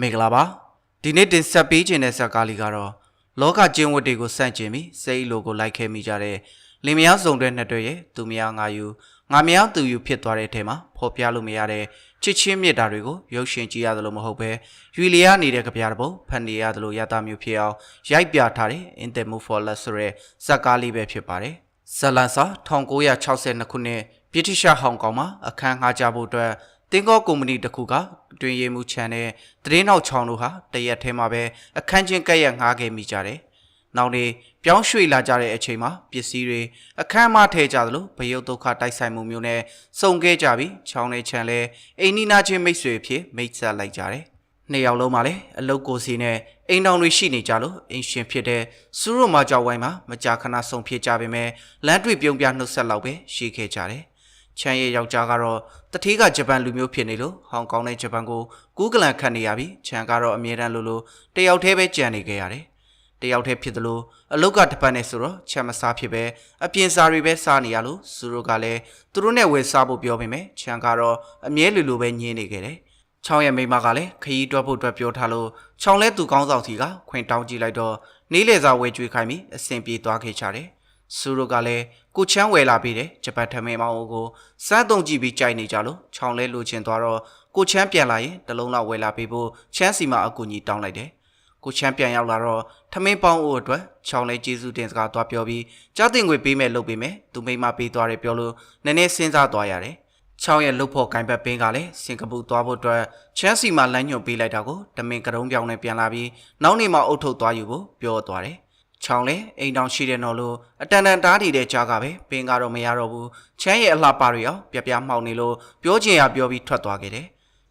မင်္ဂလာပါဒီနေ့တင်ဆက်ပေးခြင်းတဲ့ဇာတ်ကားလေးကတော့လောကကျင်းဝတ်တွေကိုစန့်ကျင်ပြီးစိတ်လိုကိုလိုက်ခဲမိကြတဲ့လင်မယားစုံတဲ့နှစ်တွေ့ရဲ့သူမယားငါယူငါမယားသူယူဖြစ်သွားတဲ့အထက်မှာဖော်ပြလို့မရတဲ့ချစ်ချင်းမြတ်တာတွေကိုရုပ်ရှင်ကြည့်ရတယ်လို့မဟုတ်ပဲယူလီယာနေတဲ့ကြပြတဲ့ပုံဖန်နေရတယ်လို့ရတာမျိုးဖြစ်အောင်ရိုက်ပြထားတဲ့ In the Mood for Love ဆိုတဲ့ဇာတ်ကားလေးပဲဖြစ်ပါတယ်ဇလန်စာ1962ခုနှစ်ဗြိတိရှဟောင်ကောင်မှာအခမ်းငှားကြဖို့အတွက်တင်ကောကုမ္ပဏီတစ်ခုက အတွင်ရည်မှုချန်တဲ့သတင်းနောက်ချောင်းတို့ဟာတရက်ထဲမှာပဲအခန်းချင်းကက်ရက်ငှားခဲ့မိကြတယ်။နောက်နေ့ပြောင်းရွှေ့လာကြတဲ့အချိန်မှာပစ္စည်းတွေအခန်းမထဲကြသလိုဘယုတ်ဒုက္ခတိုက်ဆိုင်မှုမျိုးနဲ့စုံခဲ့ကြပြီးချောင်းနဲ့ချန်လဲအိမ်နီးနားချင်းမိတ်ဆွေဖြစ်မိတ်ဆက်လိုက်ကြတယ်။နှစ်ယောက်လုံးမှာလည်းအလုတ်ကိုစီနဲ့အိမ်တော်တွေရှိနေကြလို့အင်ရှင်ဖြစ်တဲ့စူးရမကြောက်ဝိုင်းမှာမကြာခဏဆုံဖြစ်ကြပေမဲ့လမ်းတွေ့ပြုံးပြနှုတ်ဆက်လောက်ပဲရှိခဲ့ကြတယ်။ ချမ်းရဲ့ယောက်ျားကတော့တထေးကဂျပန်လူမျိုးဖြစ်နေလို့ဟောင်ကောင်နဲ့ဂျပန်ကိုကူးကလန်ခတ်နေရပြီးချမ်းကတော့အမြဲတမ်းလိုလိုတယောက်တည်းပဲကြံနေခဲ့ရတယ်။တယောက်တည်းဖြစ်သလိုအလုတ်ကတပတ်နဲ့ဆိုတော့ချက်မစားဖြစ်ပဲအပြင်စားတွေပဲစားနေရလို့စူရိုကလည်းသူတို့နဲ့ဝယ်စားဖို့ပြောပေမဲ့ချမ်းကတော့အမြဲလိုလိုပဲညင်းနေခဲ့တယ်။ချောင်းရဲ့မိမကလည်းခရီးတွက်ဖို့အတွက်ပြောထားလို့ချောင်းလဲသူကောင်းဆောင်စီကခွင်တောင်းကြည့်လိုက်တော့နေလေစာဝယ်ကြွေးခိုင်းပြီးအဆင်ပြေသွားခဲ့ကြတယ်။ စူရိုကလည်းကိုချမ်းဝယ်လာပြီးတယ်ဂျပန်ထမင်းမောင်ကိုစမ်းတုံကြည့်ပြီးကြိုက်နေကြလို့ချောင်းလဲလိုချင်သွားတော့ကိုချမ်းပြန်လာရင်တလုံးလောက်ဝယ်လာပေးဖို့ချမ်းစီမအကူကြီးတောင်းလိုက်တယ်။ကိုချမ်းပြန်ရောက်လာတော့ထမင်းပေါင်းအိုးအတွက်ချောင်းလဲကျေးဇူးတင်စကားသွားပြောပြီးကြားတင်ငွေပေးမယ်လုပ်ပေးမယ်သူမိမပေးသွားတယ်ပြောလို့နည်းနည်းစဉ်းစားသွားရတယ်။ချောင်းရဲ့လှုပ်ဖို့ကင်ဘက်ပင်းကလည်းစင်ကာပူသွားဖို့အတွက်ချမ်းစီမှာလမ်းညွှန်ပေးလိုက်တာကိုတမင်ကရုံးပြောင်းနဲ့ပြန်လာပြီးနောက်နေ့မှအုတ်ထုတ်သွားယူဖို့ပြောသွားတယ်။ ချောင်းလဲအိမ်တောင်ရှိတဲ့နော်လို့အတန်တန်တားတည်တဲ့ကြားကပဲပင်ကတော့မရတော့ဘူးချမ်းရဲ့အလှပတွေရောပြပြမှောက်နေလို့ပြောချင်ရပြောပြီးထွက်သွားခဲ့တယ်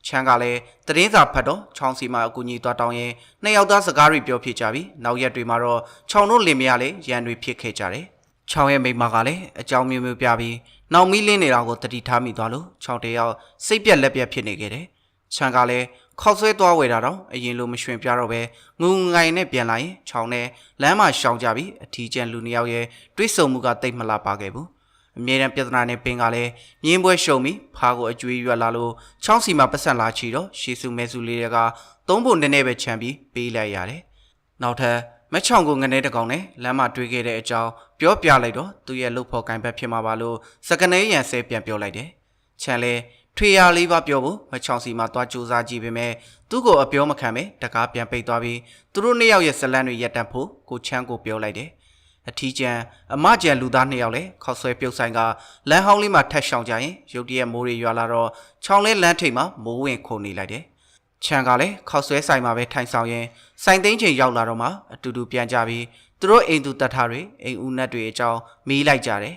ချမ်းကလည်းသတင်းစာဖတ်တော့ချောင်းစီမှာအကူကြီးသွားတောင်းရင်နှစ်ယောက်သားစကားတွေပြောဖြစ်ကြပြီးနောက်ရက်တွေမှာတော့ချောင်းတို့လင်မယားလေးရန်တွေဖြစ်ခဲ့ကြတယ်ချောင်းရဲ့မိမကလည်းအကြောင်းမျိုးမျိုးပြပြီးနောက်မီးလင်းနေတာကိုတတိထားမိသွားလို့ချောင်းတယောက်စိတ်ပြက်လက်ပြက်ဖြစ်နေခဲ့တယ်ချမ်းကလည်း ခောက်ဆွဲသွားဝယ်တာတော့အရင်လိုမရွှင်ပြတော့ပဲငုံငိုင်နဲ့ပြန်လာရင်ချောင်းနဲ့လမ်းမှာရှောင်ကြပြီးအထီးကျန်လူနှစ်ယောက်ရဲ့တွေးဆုံမှုကတိတ်မလားပါခဲ့ဘူးအမြဲတမ်းပြဿနာနဲ့ပင်ကလည်းမြင်းပွဲရှုံပြီးဖားကိုအကျွေးရွက်လာလို့ချောင်းစီမှာပတ်ဆက်လာချီတော့ရှေစုမဲစုလေးတွေကသုံးဖို့နည်းနည်းပဲခြံပြီးပေးလိုက်ရတယ်နောက်ထပ်မချောင်ကိုငနေတကောင်နဲ့လမ်းမှာတွေ့ခဲ့တဲ့အကြောင်းပြောပြလိုက်တော့သူရဲ့လှုပ်ဖို့ကင်ဘက်ဖြစ်မှာပါလို့စကနေရန်ဆဲပြန်ပြောလိုက်တယ်ချန်လဲ ထွေရလေးပါပြောဖို့မချောင်စီမှာသွားကြိုးစားကြည့်ပေမဲ့သူ့ကိုအပြောမခံပဲတကားပြန်ပိတ်သွားပြီးသူတို့နှစ်ယောက်ရဲ့ဇလန်းတွေရက်တန့်ဖို့ကိုချမ်းကိုပြောလိုက်တယ်အထီးကျန်အမကျန်လူသားနှစ်ယောက်လည်းခောက်ဆွဲပြုတ်ဆိုင်ကလမ်းဟောင်းလေးမှာထက်ရှောင်ကြရင်ရုတ်တရက်မိုးတွေရွာလာတော့ချောင်းလဲလမ်းထိပ်မှာမိုးဝင်ခုန်နေလိုက်တယ်ချန်ကလည်းခောက်ဆွဲဆိုင်မှာပဲထိုင်ဆောင်ရင်ဆိုင်သိန်းချိန်ရောက်လာတော့မှအတူတူပြန်ကြပြီးသူတို့အိမ်သူတတ်ထားတွေအိမ်ဦးနတ်တွေအကြောင်းမီးလိုက်ကြတယ်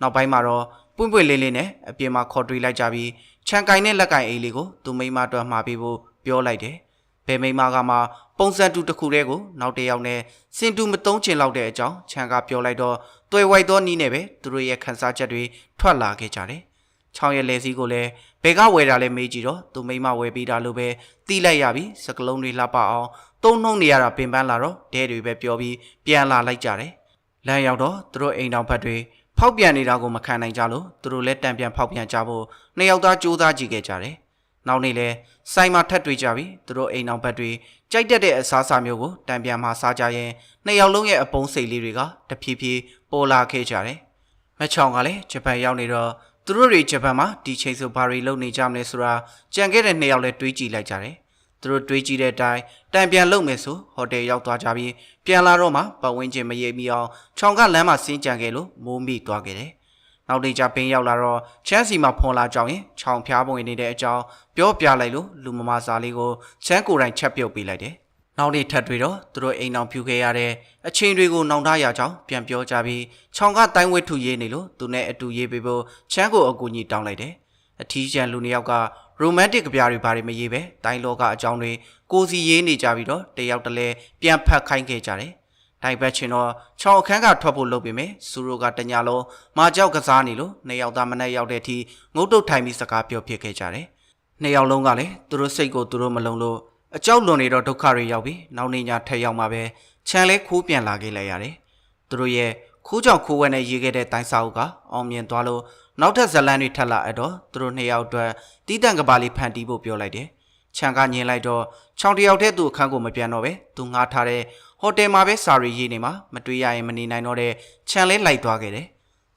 နောက်ပိုင်းမှာတော့ပွင့်ပွင့်လေးလေးနဲ့အပြင်မှာခေါ်တွေးလိုက်ကြပြီး ခြံကင်နဲ့လက်ကင်အိမ်လေးကိုသူမိမအတွက်မှာပေးဖို့ပြောလိုက်တယ်။ဘယ်မိမကမှပုံစံတူတစ်ခုတည်းကိုနောက်တစ်ယောက်နဲ့စင်တူမသုံးချင်လောက်တဲ့အကြောင်းခြံကပြောလိုက်တော့တွယ်ဝိုက်သောနီးနဲ့ပဲသူတို့ရဲ့ခန်းစားချက်တွေထွက်လာခဲ့ကြတယ်။ချောင်းရဲ့လက်စည်းကိုလည်းဘယ်ကဝယ်တာလဲမေးကြည့်တော့သူမိမဝယ်ပေးတာလို့ပဲတီးလိုက်ရပြီးစကလုံးတွေလှပအောင်သုံးနှုံးနေရတာပင်ပန်းလာတော့ဒဲတွေပဲပြောပြီးပြန်လာလိုက်ကြတယ်။လမ်းရောက်တော့သူတို့အိမ်တော်ဘက်တွေ ဖောက်ပြန်နေတာကိုမခံနိုင်ကြလို့သူတို့လည်းတံပြန်ဖောက်ပြန်ကြဖို့နှစ်ယောက်သားကြိုးစားကြည့်ခဲ့ကြတယ်။နောက်နေ့လဲဆိုင်မှာထပ်တွေ့ကြပြီးသူတို့အိမ်အောင်ဘက်တွေကြိုက်တတ်တဲ့အစားအစာမျိုးကိုတံပြန်မှာစားကြရင်နှစ်ယောက်လုံးရဲ့အပုံးစိတ်လေးတွေကတဖြည်းဖြည်းပေါ်လာခဲ့ကြတယ်။မချောင်ကလည်းဂျပန်ရောက်နေတော့သူတို့တွေဂျပန်မှာဒီချိန်ဆိုဘာတွေလုပ်နေကြမလဲဆိုတာကြံခဲ့တဲ့နှစ်ယောက်လည်းတွေးကြည့်လိုက်ကြတယ်။ သူတို့တွေးကြည့်တဲ့အတိုင်းတံပြန်လုပ်မယ်ဆိုဟိုတယ်ရောက်သွားကြပြီးပြန်လာတော့မှပတ်ဝန်းကျင်မရေမီအောင်ချောင်ကလမ်းမှာဆင်းကြံခဲ့လို့မိုးမိသွားခဲ့တယ်။နောက်နေ့ကျပင်းရောက်လာတော့ချမ်းစီမှာဖွန်လာကြောင်းရင်ချောင်ဖျားပုံနေတဲ့အကြောင်းပြောပြလိုက်လို့လူမမာစာလေးကိုချမ်းကိုယ်တိုင်ချက်ပြုတ်ပေးလိုက်တယ်။နောက်နေ့ထပ်တွေ့တော့သူတို့အိမ်အောင်ဖြူခဲ့ရတဲ့အချိန်တွေကိုနောင်တရကြောင်းပြန်ပြောကြပြီးချောင်ကတိုင်းဝဲထုရေးနေလို့သူနဲ့အတူရေးပေးဖို့ချမ်းကိုအကူကြီးတောင်းလိုက်တယ်။ အထီးကျန်လူနှစ်ယောက်ကရိုမန်တစ်ကြပြားတွေဘာတွေမရေးပဲတိုင်းလောကအကြောင်းတွေကိုစီရေးနေကြပြီးတော့တယောက်တလဲပြန်ဖတ်ခိုင်းခဲ့ကြတယ်။တိုင်ဘက်ချင်းတော့ချောင်းအခန်းကထွက်ဖို့လုပ်ပေမဲ့စူရိုကတညာလုံးမာကြောက်ကစားနေလို့နှစ်ယောက်သားမနဲ့ရောက်တဲ့အထိငုတ်တုတ်ထိုင်ပြီးစကားပြောဖြစ်ခဲ့ကြတယ်။နှစ်ယောက်လုံးကလည်းသူတို့စိတ်ကိုသူတို့မလုံလို့အကြောက်လွန်နေတော့ဒုက္ခတွေရောက်ပြီးနောက်နေညထက်ရောက်မှပဲခြံလဲခိုးပြန်လာခဲ့လိုက်ရတယ်။သူတို့ရဲ့ခိုးကြောင်ခိုးဝဲနဲ့ရေးခဲ့တဲ့တိုင်းစာအုပ်ကအောင်မြင်သွားလို့ နောက်ထပ်ဇလန်းတွေထပ်လာအပ်တော့သူတို့နှစ်ယောက်အတွက်တီးတန့်ကပါလေးဖန်တီးဖို့ပြောလိုက်တယ်။ခြံကညင်လိုက်တော့ချောင်းတယောက်တည်းသူ့အခန်းကိုမပြန်တော့ပဲသူငှားထားတဲ့ဟိုတယ်မှာပဲစာရီရေးနေမှာမတွေ့ရရင်မနေနိုင်တော့တဲ့ခြံလဲလိုက်သွားခဲ့တယ်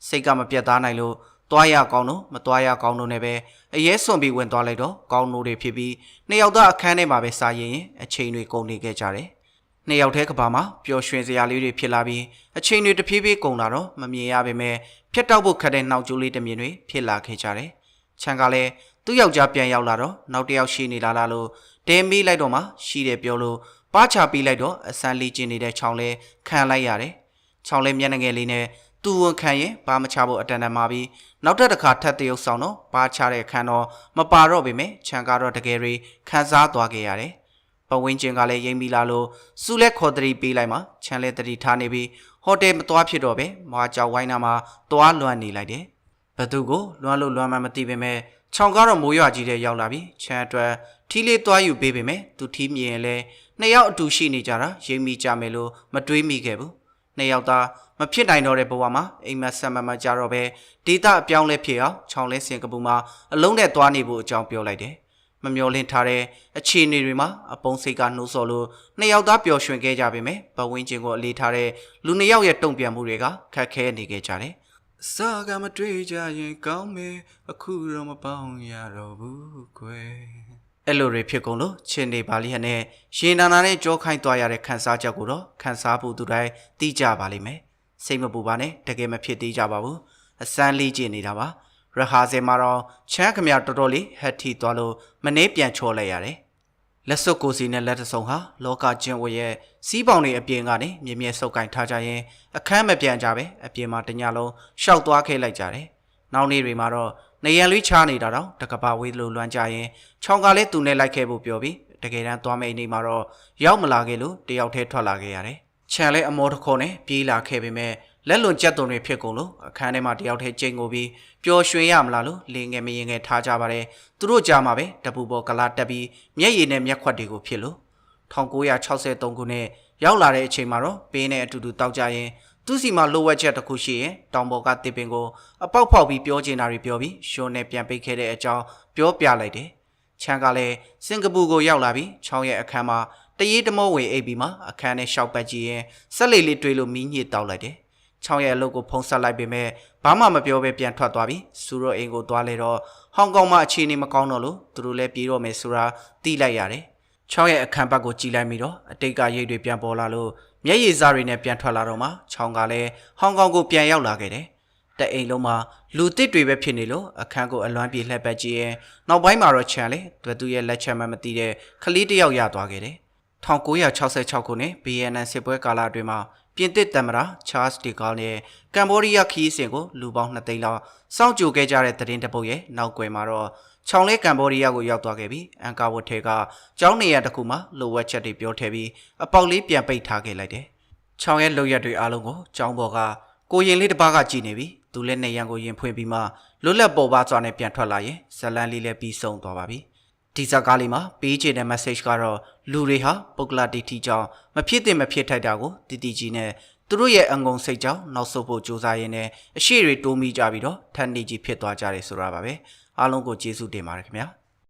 စိတ်ကမပြတ်သားနိုင်လို့သွားရကောင်းတော့မသွားရကောင်းတော့နဲ့ပဲအရေးစွန်ပြီးဝင်သွားလိုက်တော့ကောင်းနိုးတွေဖြစ်ပြီးနှစ်ယောက်သားအခန်းထဲမှာပဲစာရင်ရင်အချိန်တွေကုန်နေခဲ့ကြတယ် နှစ်ယောက်တည်းကဘာမှာပျော်ရွှင်စရာလေးတွေဖြစ်လာပြီးအချိန်တွေတဖြည်းဖြည်းကုန်လာတော့မမြင်ရပေမဲ့ဖြတ်တောက်ဖို့ခက်တဲ့နှောက်ကြိုးလေးတစ်မြင်တွေဖြစ်လာခဲ့ကြတယ်ခြံကလည်းသူ့ယောက်ျားပြန်ရောက်လာတော့နောက်တစ်ယောက်ရှိနေလာလားလို့တဲမေးလိုက်တော့မှရှိတယ်ပြောလို့ပါချပြီးလိုက်တော့အစမ်းလေးကျင်နေတဲ့ချောင်းလဲခံလိုက်ရတယ်ချောင်းလဲမျက်နှာငယ်လေးနဲ့သူ့ဝန်ခံရင်ဘာမချဖို့အတန်တန်มาပြီးနောက်တစ်ခါထပ်တရုပ်ဆောင်တော့ပါချတဲ့အခန်းတော့မပါတော့ပေမဲ့ခြံကတော့တကယ်ရီခံစားသွားခဲ့ရတယ် ပဝင်းကျင်ကလည်းရိမ့်ပြီးလာလို့စူလက်ခေါ်တရီပေးလိုက်မှခြံလဲတရီထားနေပြီးဟိုတယ်မသွားဖြစ်တော့ပဲမွာကြောက်ဝိုင်းနာမှာသွားလွှမ်းနေလိုက်တယ်ဘသူကိုလွှမ်းလို့လွှမ်းမှမသိပေမဲ့ချောင်းကတော့မိုးရွာကြီးတဲ့ရောက်လာပြီးခြံအတွက်ထီးလေးသွားယူပေးပေမဲ့သူထီးမြင်ရင်လဲနှစ်ယောက်အတူရှိနေကြတာရိမ့်မိကြမယ်လို့မတွေးမိခဲ့ဘူးနှစ်ယောက်သားမဖြစ်နိုင်တော့တဲ့ဘဝမှာအိမ်မက်ဆက်မမကြတော့ပဲဒေတာအပြောင်းလဲဖြစ်အောင်ချောင်းလဲစင်ကပူမှာအလုံးနဲ့သွားနေဖို့အကြောင်းပြောလိုက်တယ် မမျောလင့်ထားတဲ့အခြေအနေတွေမှာအပုံစိတ်ကနှိုးဆော်လို့နှစ်ယောက်သားပျော်ရွှင်ခဲ့ကြပေမဲ့ပဝင်းချင်းကိုအလေးထားတဲ့လူနှစ်ယောက်ရဲ့တုံ့ပြန်မှုတွေကခက်ခဲနေခဲ့ကြတယ်။စာကမတွေ့ကြရင်ကောင်းမေအခုတော့မပေါင်းရတော့ဘူးကွယ်။အဲ့လိုတွေဖြစ်ကုန်လို့ချင်းနေပါလိဟနဲ့ရှင်နာနာနဲ့ကြောခိုင်းသွားရတဲ့ခန်းစားချက်ကိုတော့ခန်းစားဖို့သူတိုင်းသိကြပါလိမ့်မယ်။စိတ်မပူပါနဲ့တကယ်မဖြစ်သေးကြပါဘူး။အစမ်းလေးကျင်နေတာပါ။ ရဟာစင်မှာတော့ချမ်းခမရတော်တော်လေးဟက်ထီသွားလို့မနှေးပြန်ချော်လိုက်ရတယ်။လက်စွပ်ကိုစီနဲ့လက်တဆုံဟာလောကကျင့်ဝတ်ရဲ့စီးပေါင်တွေအပြင်ကနေမြင်မြဲဆုပ်ကင်ထားကြရင်အခန်းမပြန်ကြပဲအပြင်မှာတညလုံးရှောက်သွားခဲ့လိုက်ကြတယ်။နောက်နေ့တွေမှာတော့နေရန်လေးချားနေတာတော့တကဘာဝေးလိုလွမ်းကြရင်ချောင်းကလည်းသူနဲ့လိုက်ခဲ့ဖို့ပြောပြီးတကယ်တမ်းသွားမယ့်အိမ်နေမှာတော့ရောက်မလာခဲ့လို့တယောက်တည်းထွက်လာခဲ့ရတယ်။ခြံလဲအမောတခေါနဲ့ပြေးလာခဲ့ပေမဲ့ လက်လွန်ကြက်သွန်တွေဖြစ်ကုန်လို့အခန်းထဲမှာတယောက်တည်းကျိန်ကိုပြီးပျော်ရွှင်ရမလားလို့လင်းငယ်မရင်ငယ်ထားကြပါတယ်သူတို့ကြားမှာပဲတပူပေါ်ကလာတက်ပြီးမျက်ရည်နဲ့မျက်ခွက်တွေကိုဖြစ်လို့1963ခုနှစ်ရောက်လာတဲ့အချိန်မှာတော့ပင်းနဲ့အတူတူတောက်ကြရင်သူစီမှာလိုဝက်ချက်တစ်ခုရှိရင်တောင်ပေါ်ကတစ်ပင်ကိုအပေါက်ဖောက်ပြီးပြောချင်တာတွေပြောပြီးရှုံးနဲ့ပြန်ပိတ်ခဲ့တဲ့အကြောင်းပြောပြလိုက်တယ်ချန်ကလည်းစင်ကာပူကိုရောက်လာပြီးချောင်းရဲ့အခန်းမှာတရေတမောဝေအိပ်ပြီးမှအခန်းနဲ့ရှောက်ပတ်ကြည့်ရင်ဆက်လေလေးတွေးလို့မီးညစ်တောက်လိုက်တယ် ချောင်းရဲ့အလုပ်ကိုဖုံးဆက်လိုက်ပေမဲ့ဘာမှမပြောဘဲပြန်ထွက်သွားပြီးစူရောအိမ်ကိုသွားလေတော့ဟောင်ကောင်မှာအခြေအနေမကောင်းတော့လို့သူတို့လည်းပြေးတော့မယ်ဆိုတာသိလိုက်ရတယ်။ချောင်းရဲ့အခန်းပတ်ကိုကြည်လိုက်ပြီးတော့အတိတ်ကရိတ်တွေပြန်ပေါ်လာလို့မျက်ရည်စားတွေနဲ့ပြန်ထွက်လာတော့မှချောင်းကလည်းဟောင်ကောင်ကိုပြန်ရောက်လာခဲ့တယ်။တဲ့အိမ်လုံးမှာလူတစ်တွေပဲဖြစ်နေလို့အခန်းကိုအလွမ်းပြေလှက်ပတ်ကြည့်ရင်နောက်ပိုင်းမှာတော့ချန်လေတွေ့သူရဲ့လက်ချက်မှမသိတဲ့ခလေးတစ်ယောက်ရသွားခဲ့တယ်။1966ခုနှစ် BNN စစ်ပွဲကာလအတွင်းမှာ ပြင်သစ်သမ္မတချားစ်ဒီဂါနဲ့ကမ်ဘောဒီးယားခီးစဉ်ကိုလူပေါင်း2သိန်းလောက်စောင့်ကြိုခဲ့ကြတဲ့သတင်းတပုတ်ရဲ့နောက်ွယ်မှာတော့ချောင်းလေးကမ်ဘောဒီးယားကိုရောက်သွားခဲ့ပြီးအန်ကာဝတ်ထဲကကျောင်းနေရာတစ်ခုမှာလိုဝက်ချက်တွေပြောထည့်ပြီးအပေါက်လေးပြန်ပိတ်ထားခဲ့လိုက်တယ်။ချောင်းရဲ့လုံရက်တွေအားလုံးကိုကျောင်းပေါ်ကကိုရင်လေးတစ်ပါးကကြည်နေပြီးသူလည်းနေရန်ကိုရင်ဖွင့်ပြီးမှလွတ်လပ်ပေါ်ပါစွာနဲ့ပြန်ထွက်လာရင်ဇလန်လေးလည်းပြီးဆုံးသွားပါပြီ။ ဒီဇာကားလေးမှာပေးချင်တဲ့ message ကတော့လူတွေဟာပုဂ္ဂလတိတိကြောင့်မဖြစ်သင့်မဖြစ်ထိုက်တာကိုတည်တည်ကြီးနဲ့သူတို့ရဲ့အငုံစိတ်ကြောင့်နောက်ဆုတ်ဖို့ကြိုးစားရင်းနဲ့အရှိတွေတိုးမိကြပြီးတော့ထန်နေကြီးဖြစ်သွားကြတယ်ဆိုတာပါပဲအားလုံးကိုကျေးဇူးတင်ပါတယ်ခင်ဗျာ